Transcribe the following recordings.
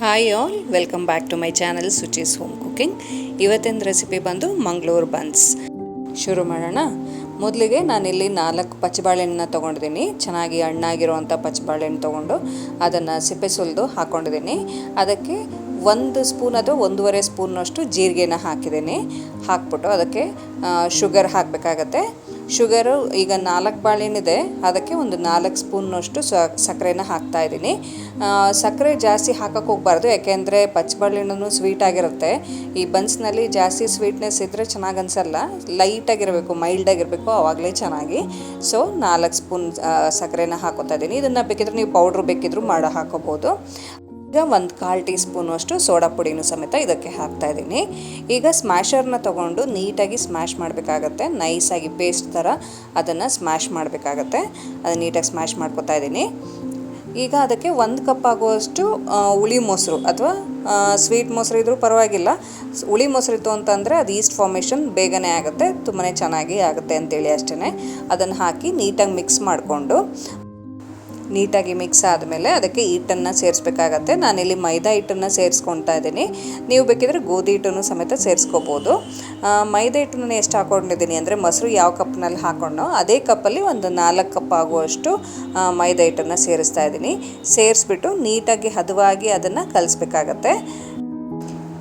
Hi all welcome back to my channel Suchi's home cooking ಇವತ್ತಿನ recipe ಬಂದು Mangaluru buns ಶುರು ಮಾಡೋಣ. ಮೊದಲಿಗೆ ನಾನಿಲ್ಲಿ ನಾಲ್ಕು ಪಚ್ಚಬಾಳೆಹಣ್ಣನ್ನ ತೊಗೊಂಡಿದ್ದೀನಿ. ಚೆನ್ನಾಗಿ ಹಣ್ಣಾಗಿರುವಂಥ ಪಚ್ಚಬಾಳೆಹಣ್ಣು ತೊಗೊಂಡು ಅದನ್ನು ಸಿಪ್ಪೆ ಸುಲಿದು ಹಾಕ್ಕೊಂಡಿದ್ದೀನಿ ಅದಕ್ಕೆ ಒಂದು ಸ್ಪೂನ್ ಅಥವಾ ಒಂದೂವರೆ ಸ್ಪೂನಷ್ಟು ಜೀರಿಗೆನ ಹಾಕಿದ್ದೀನಿ. ಹಾಕ್ಬಿಟ್ಟು ಅದಕ್ಕೆ ಶುಗರ್ ಹಾಕಬೇಕಾಗತ್ತೆ. ಶುಗರು ಈಗ ನಾಲ್ಕು ಬಾಳೆಹಣ್ಣಿದೆ. ಅದಕ್ಕೆ ಒಂದು ನಾಲ್ಕು ಸ್ಪೂನ್ನಷ್ಟು ಸಕ್ಕರೆನ ಹಾಕ್ತಾ ಇದ್ದೀನಿ. ಸಕ್ಕರೆ ಜಾಸ್ತಿ ಹಾಕಕ್ಕೆ ಹೋಗ್ಬಾರ್ದು. ಯಾಕೆಂದರೆ ಪಚ್ಚಬಾಳೆಹಣ್ಣು ಸ್ವೀಟ್ ಆಗಿರುತ್ತೆ. ಈ ಬನ್ಸ್ನಲ್ಲಿ ಜಾಸ್ತಿ ಸ್ವೀಟ್ನೆಸ್ ಇದ್ದರೆ ಚೆನ್ನಾಗಿ ಅನಿಸಲ್ಲ. ಲೈಟಾಗಿರಬೇಕು ಮೈಲ್ಡಾಗಿರಬೇಕು ಆವಾಗಲೇ ಚೆನ್ನಾಗಿ. ಸೊ ನಾಲ್ಕು ಸ್ಪೂನ್ ಸಕ್ಕರೆನ ಹಾಕೋತಾ ಇದ್ದೀನಿ. ಇದನ್ನು ಬೇಕಿದ್ರೆ ನೀವು ಪೌಡ್ರ್ ಬೇಕಿದ್ರೂ ಮಾಡೋ, ಹಾಕೋಬೋದು. ಈಗ ಒಂದು ಕಾಲು ಟೀ ಸ್ಪೂನಷ್ಟು ಸೋಡಾ ಪುಡಿನೂ ಸಮೇತ ಇದಕ್ಕೆ ಹಾಕ್ತಾ ಇದ್ದೀನಿ. ಈಗ ಸ್ಮ್ಯಾಶರ್ನ ತೊಗೊಂಡು ನೀಟಾಗಿ ಸ್ಮ್ಯಾಶ್ ಮಾಡಬೇಕಾಗತ್ತೆ. ನೈಸಾಗಿ ಪೇಸ್ಟ್ ಥರ ಅದನ್ನು ಸ್ಮ್ಯಾಶ್ ಮಾಡಬೇಕಾಗತ್ತೆ. ಅದನ್ನು ನೀಟಾಗಿ ಸ್ಮ್ಯಾಶ್ ಮಾಡ್ಕೊತಾ ಇದ್ದೀನಿ. ಈಗ ಅದಕ್ಕೆ ಒಂದು ಕಪ್ ಆಗುವಷ್ಟು ಹುಳಿ ಮೊಸರು ಅಥವಾ ಸ್ವೀಟ್ ಮೊಸರು ಇದ್ದರೂ ಪರವಾಗಿಲ್ಲ. ಹುಳಿ ಮೊಸರಿತ್ತು ಅಂತಂದರೆ ಅದು ಈಸ್ಟ್ ಫಾರ್ಮೇಷನ್ ಬೇಗನೆ ಆಗುತ್ತೆ ತುಂಬಾ ಚೆನ್ನಾಗಿ ಆಗುತ್ತೆ ಅಂತೇಳಿ ಅಷ್ಟೇ ಅದನ್ನು ಹಾಕಿ ನೀಟಾಗಿ ಮಿಕ್ಸ್ ಮಾಡಿಕೊಂಡು ನೀಟಾಗಿ ಮಿಕ್ಸ್ ಆದಮೇಲೆ ಅದಕ್ಕೆ ಹಿಟ್ಟನ್ನು ಸೇರಿಸ್ಬೇಕಾಗತ್ತೆ. ನಾನಿಲ್ಲಿ ಮೈದಾ ಹಿಟ್ಟನ್ನು ಸೇರಿಸ್ಕೊತಾ ಇದ್ದೀನಿ. ನೀವು ಬೇಕಿದ್ರೆ ಗೋಧಿ ಹಿಟ್ಟನ್ನು ಸಮೇತ ಸೇರಿಸ್ಕೋಬೋದು. ಮೈದಾ ಹಿಟ್ಟನ್ನು ಎಷ್ಟು ಹಾಕೊಂಡಿದ್ದೀನಿ ಅಂದರೆ ಮೊಸರು ಯಾವ ಕಪ್ನಲ್ಲಿ ಹಾಕೊಂಡು ಅದೇ ಕಪ್ಪಲ್ಲಿ ಒಂದು ನಾಲ್ಕು ಕಪ್ ಆಗುವಷ್ಟು ಮೈದಾ ಹಿಟ್ಟನ್ನು ಸೇರಿಸ್ತಾ ಇದ್ದೀನಿ. ಸೇರಿಸ್ಬಿಟ್ಟು ನೀಟಾಗಿ ಹದವಾಗಿ ಅದನ್ನು ಕಲಿಸ್ಬೇಕಾಗತ್ತೆ.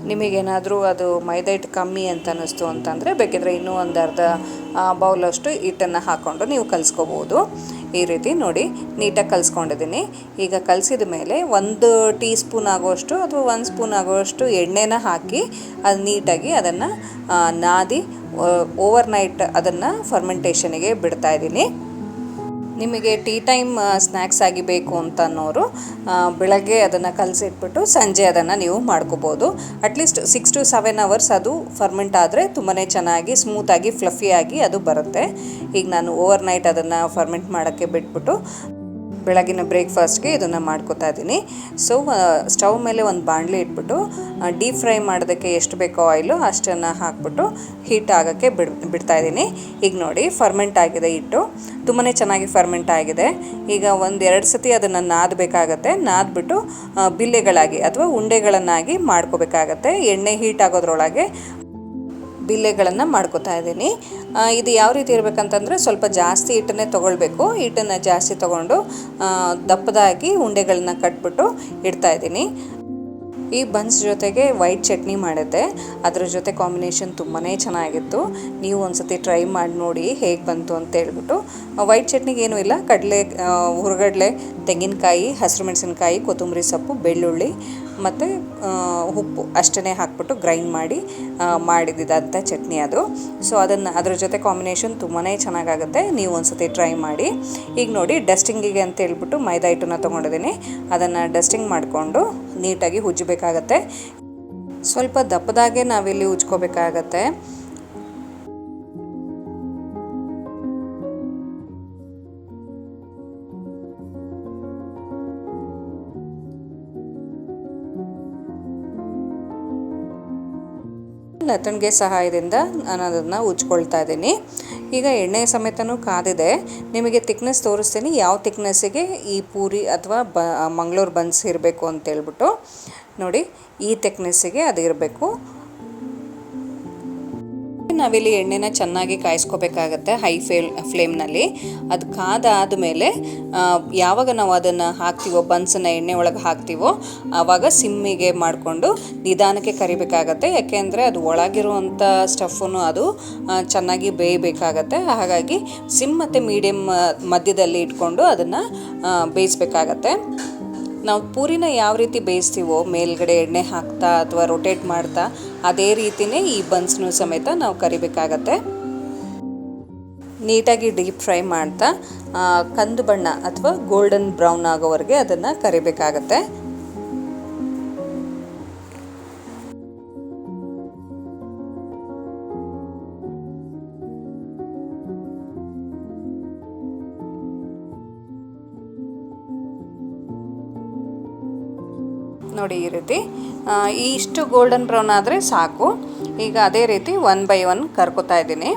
ನಿಮಗೇನಾದರೂ ಅದು ಮೈದಾ ಹಿಟ್ಟು ಕಮ್ಮಿ ಅಂತ ಅನ್ನಿಸ್ತು ಅಂತಂದರೆ, ಬೇಕಿದ್ರೆ ಇನ್ನೂ ಒಂದು ಅರ್ಧ ಬೌಲಷ್ಟು ಹಿಟ್ಟನ್ನು ಹಾಕ್ಕೊಂಡು ನೀವು ಕಲಿಸ್ಕೋಬೋದು. ಈ ರೀತಿ ನೋಡಿ, ನೀಟಾಗಿ ಕಲಿಸ್ಕೊಂಡಿದ್ದೀನಿ. ಈಗ ಕಲಸಿದ ಮೇಲೆ ಒಂದು ಟೀ ಸ್ಪೂನ್ ಆಗೋಷ್ಟು ಅಥವಾ ಒಂದು ಸ್ಪೂನ್ ಆಗೋಷ್ಟು ಎಣ್ಣೆನ ಹಾಕಿ ಅದು ನೀಟಾಗಿ ಅದನ್ನು ನಾದಿ ಓವರ್ ನೈಟ್ ಅದನ್ನು ಫರ್ಮೆಂಟೇಷನಿಗೆ ಬಿಡ್ತಾ ಇದ್ದೀನಿ. ನಿಮಗೆ ಟೀ ಟೈಮ್ ಸ್ನ್ಯಾಕ್ಸ್ ಆಗಿ ಬೇಕು ಅಂತ ಅನ್ನೋರು ಬೆಳಗ್ಗೆ ಅದನ್ನು ಕಲಸಿಟ್ಬಿಟ್ಟು ಸಂಜೆ ಅದನ್ನು ನೀವು ಮಾಡ್ಕೋಬೋದು. At least six to seven hours ಅದು ಫರ್ಮೆಂಟ್ ಆದರೆ ತುಂಬಾ ಚೆನ್ನಾಗಿ ಸ್ಮೂತಾಗಿ ಫ್ಲಫಿಯಾಗಿ ಅದು ಬರುತ್ತೆ. ಈಗ ನಾನು ಓವರ್ ನೈಟ್ ಅದನ್ನು ಫರ್ಮೆಂಟ್ ಮಾಡೋಕ್ಕೆ ಬಿಟ್ಬಿಟ್ಟು ಬೆಳಗಿನ ಬ್ರೇಕ್ಫಾಸ್ಟ್ಗೆ ಇದನ್ನು ಮಾಡ್ಕೋತಾ ಇದ್ದೀನಿ. ಸೊ ಸ್ಟವ್ ಮೇಲೆ ಒಂದು ಬಾಣಲಿ ಇಟ್ಬಿಟ್ಟು ಡೀಪ್ ಫ್ರೈ ಮಾಡೋದಕ್ಕೆ ಎಷ್ಟು ಬೇಕೋ ಆಯಿಲು ಅಷ್ಟನ್ನು ಹಾಕ್ಬಿಟ್ಟು ಹೀಟ್ ಆಗೋಕ್ಕೆ ಬಿಡ್, ಬಿಡ್ತಾ ಇದ್ದೀನಿ. ಈಗ ನೋಡಿ, ಫರ್ಮೆಂಟ್ ಆಗಿದೆ ಹಿಟ್ಟು. ತುಂಬಾ ಚೆನ್ನಾಗಿ ಫರ್ಮೆಂಟ್ ಆಗಿದೆ. ಈಗ ಒಂದು ಎರಡು ಸತಿ ಅದನ್ನು ನಾದಬೇಕಾಗತ್ತೆ. ನಾದ್ಬಿಟ್ಟು ಬಿಲ್ಲೆಗಳಾಗಿ ಅಥವಾ ಉಂಡೆಗಳನ್ನಾಗಿ ಮಾಡ್ಕೋಬೇಕಾಗತ್ತೆ. ಎಣ್ಣೆ ಹೀಟ್ ಆಗೋದ್ರೊಳಗೆ ಬಿಲ್ಲೆಗಳನ್ನು ಮಾಡ್ಕೋತಾ ಇದ್ದೀನಿ. ಇದು ಯಾವ ರೀತಿ ಇರಬೇಕಂತಂದರೆ ಸ್ವಲ್ಪ ಜಾಸ್ತಿ ಹಿಟ್ಟನ್ನೇ ತೊಗೊಳ್ಬೇಕು. ಹಿಟ್ಟನ್ನು ಜಾಸ್ತಿ ತೊಗೊಂಡು ದಪ್ಪದಾಗಿ ಉಂಡೆಗಳನ್ನ ಕಟ್ಬಿಟ್ಟು ಇಡ್ತಾ ಇದ್ದೀನಿ. ಈ ಬನ್ಸ್ ಜೊತೆಗೆ ವೈಟ್ ಚಟ್ನಿ ಮಾಡಿದ್ದೆ. ಅದರ ಜೊತೆ ಕಾಂಬಿನೇಷನ್ ತುಂಬಾ ಚೆನ್ನಾಗಿತ್ತು. ನೀವು ಒಂದ್ಸತಿ ಟ್ರೈ ಮಾಡಿ ನೋಡಿ ಹೇಗೆ ಬಂತು ಅಂತ ಹೇಳ್ಬಿಟ್ಟು. ವೈಟ್ ಚಟ್ನಿಗೆ ಏನೂ ಇಲ್ಲ. ಕಡಲೆ ಹುರಗಡಲೆ, ತೆಂಗಿನಕಾಯಿ, ಹಸಿರು ಮೆಣಸಿನಕಾಯಿ, ಕೊತ್ತಂಬರಿ ಸೊಪ್ಪು, ಬೆಳ್ಳುಳ್ಳಿ ಮತ್ತು ಉಪ್ಪು ಅಷ್ಟೇ ಹಾಕ್ಬಿಟ್ಟು ಗ್ರೈಂಡ್ ಮಾಡಿ ಮಾಡಿದಂಥ ಚಟ್ನಿ ಅದು. ಸೊ ಅದನ್ನು ಅದರ ಜೊತೆ ಕಾಂಬಿನೇಷನ್ ತುಂಬಾ ಚೆನ್ನಾಗಾಗುತ್ತೆ. ನೀವು ಒಂದ್ಸತಿ ಟ್ರೈ ಮಾಡಿ. ಈಗ ನೋಡಿ ಡಸ್ಟಿಂಗಿಗೆ ಅಂತ ಹೇಳ್ಬಿಟ್ಟು ಮೈದಾ ಹಿಟ್ಟನ್ನು ತೊಗೊಂಡಿದ್ದೀನಿ. ಅದನ್ನು ಡಸ್ಟಿಂಗ್ ಮಾಡಿಕೊಂಡು ನೀಟಾಗಿ ಉಜ್ಜಬೇಕಾಗತ್ತೆ ಸ್ವಲ್ಪ ದಪ್ಪದಾಗೆ ನಾವಿಲ್ಲಿ ಉಜ್ಕೋಬೇಕಾಗತ್ತೆ ಲತಣಿಗೆ ಸಹಾಯದಿಂದ ನಾನು ಅದನ್ನು ಉಜ್ಕೊಳ್ತಾ ಇದ್ದೀನಿ. ಈಗ ಎಣ್ಣೆ ಸಮೇತನೂ ಕಾದಿದೆ. ನಿಮಗೆ ತಿಕ್ನೆಸ್ ತೋರಿಸ್ತೀನಿ. ಯಾವ ತಿಕ್ನೆಸ್ಸಿಗೆ ಈ ಪೂರಿ ಅಥವಾ ಬ ಮಂಗಳೂರು ಬನ್ಸ್ ಇರಬೇಕು ಅಂತೇಳ್ಬಿಟ್ಟು ನೋಡಿ, ಈ ತಿಕ್ನೆಸ್ಸಿಗೆ ಅದು ಇರಬೇಕು ನಾವಿಲ್ಲಿ ಎಣ್ಣೆನ ಚೆನ್ನಾಗಿ ಕಾಯಿಸ್ಕೋಬೇಕಾಗತ್ತೆ ಹೈ ಫ್ಲೇಮ್ ಫ್ಲೇಮ್ನಲ್ಲಿ. ಅದು ಕಾದಾದ ಮೇಲೆ ಯಾವಾಗ ನಾವು ಅದನ್ನು ಹಾಕ್ತೀವೋ, ಬನ್ಸನ್ನ ಎಣ್ಣೆ ಒಳಗೆ ಹಾಕ್ತೀವೋ, ಆವಾಗ ಸಿಮ್ಮಿಗೆ ಮಾಡಿಕೊಂಡು ನಿಧಾನಕ್ಕೆ ಕರಿಬೇಕಾಗತ್ತೆ. ಯಾಕೆಂದರೆ ಅದು ಒಳಗಿರುವಂಥ ಸ್ಟಫನ್ನು ಅದು ಚೆನ್ನಾಗಿ ಬೇಯಬೇಕಾಗತ್ತೆ. ಹಾಗಾಗಿ ಸಿಮ್ ಮತ್ತು ಮೀಡಿಯಮ್ ಮಧ್ಯದಲ್ಲಿ ಇಟ್ಕೊಂಡು ಅದನ್ನು ಬೇಯಿಸ್ಬೇಕಾಗತ್ತೆ. ನಾವು ಪೂರಿನ ಯಾವ ರೀತಿ ಬೇಯಿಸ್ತೀವೋ, ಮೇಲ್ಗಡೆ ಎಣ್ಣೆ ಹಾಕ್ತಾ ಅಥವಾ ರೊಟೇಟ್ ಮಾಡ್ತಾ, ಅದೇ ರೀತಿಯೇ ಈ ಬನ್ಸ್ನೂ ಸಮೇತ ನಾವು ಕರಿಬೇಕಾಗತ್ತೆ. ನೀಟಾಗಿ ಡೀಪ್ ಫ್ರೈ ಮಾಡ್ತಾ ಕಂದು ಬಣ್ಣ ಅಥವಾ ಗೋಲ್ಡನ್ ಬ್ರೌನ್ ಆಗೋವರೆಗೆ ಅದನ್ನು ಕರಿಬೇಕಾಗತ್ತೆ. ನೋಡಿ ಈ ರೀತಿ. ಇಷ್ಟು ಗೋಲ್ಡನ್ ಬ್ರೌನ್ ಆದರೆ ಸಾಕು. ಈಗ ಅದೇ ರೀತಿ ಒನ್ ಬೈ ಒನ್ ಕರ್ಕೋತಾ ಇದ್ದೀನಿ.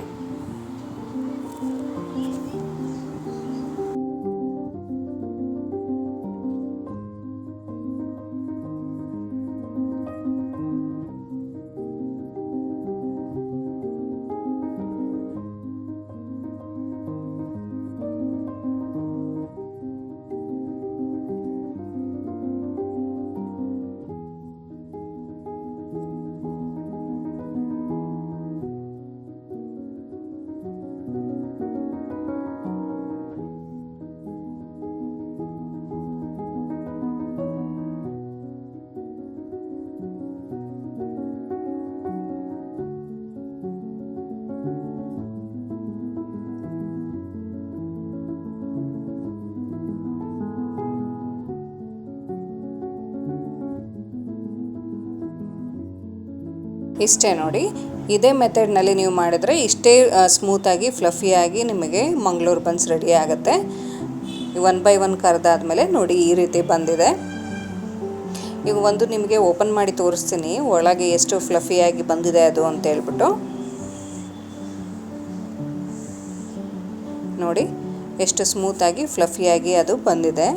ಇಷ್ಟೇ ನೋಡಿ. ಇದೇ ಮೆಥಡ್ನಲ್ಲಿ ನೀವು ಮಾಡಿದರೆ ಇಷ್ಟೇ ಸ್ಮೂತಾಗಿ ಫ್ಲಫಿಯಾಗಿ ನಿಮಗೆ ಮಂಗಳೂರು ಬನ್ಸ್ ರೆಡಿ ಆಗುತ್ತೆ. ಒನ್ ಬೈ ಒನ್ ಕರೆದಾದ್ಮೇಲೆ ನೋಡಿ ಈ ರೀತಿ ಬಂದಿದೆ. ಈಗ ಒಂದು ನಿಮಗೆ ಓಪನ್ ಮಾಡಿ ತೋರಿಸ್ತೀನಿ. ಒಳಗೆ ಎಷ್ಟು ಫ್ಲಫಿಯಾಗಿ ಬಂದಿದೆ ಅದು ಅಂತ ಹೇಳ್ಬಿಟ್ಟು. ನೋಡಿ, ಎಷ್ಟು ಸ್ಮೂತಾಗಿ ಫ್ಲಫಿಯಾಗಿ ಅದು ಬಂದಿದೆ.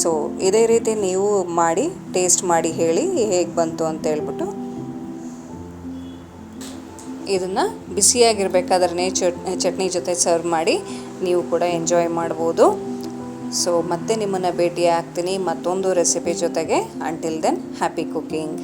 ಸೊ ಇದೇ ರೀತಿ ನೀವು ಮಾಡಿ ಟೇಸ್ಟ್ ಮಾಡಿ ಹೇಳಿ ಹೇಗೆ ಬಂತು ಅಂತ ಹೇಳ್ಬಿಟ್ಟು ಇದನ್ನು ಬಿಸಿಯಾಗಿರಬೇಕಾದ್ರೆ ಚಟ್ನಿ ಜೊತೆ ಸರ್ವ್ ಮಾಡಿ ನೀವು ಕೂಡ ಎಂಜಾಯ್ ಮಾಡ್ಬೋದು. ಸೊ ಮತ್ತೆ ನಿಮ್ಮನ್ನು ಭೇಟಿ ಆಗ್ತೀನಿ ಮತ್ತೊಂದು ರೆಸಿಪಿ ಜೊತೆಗೆ. Until then happy cooking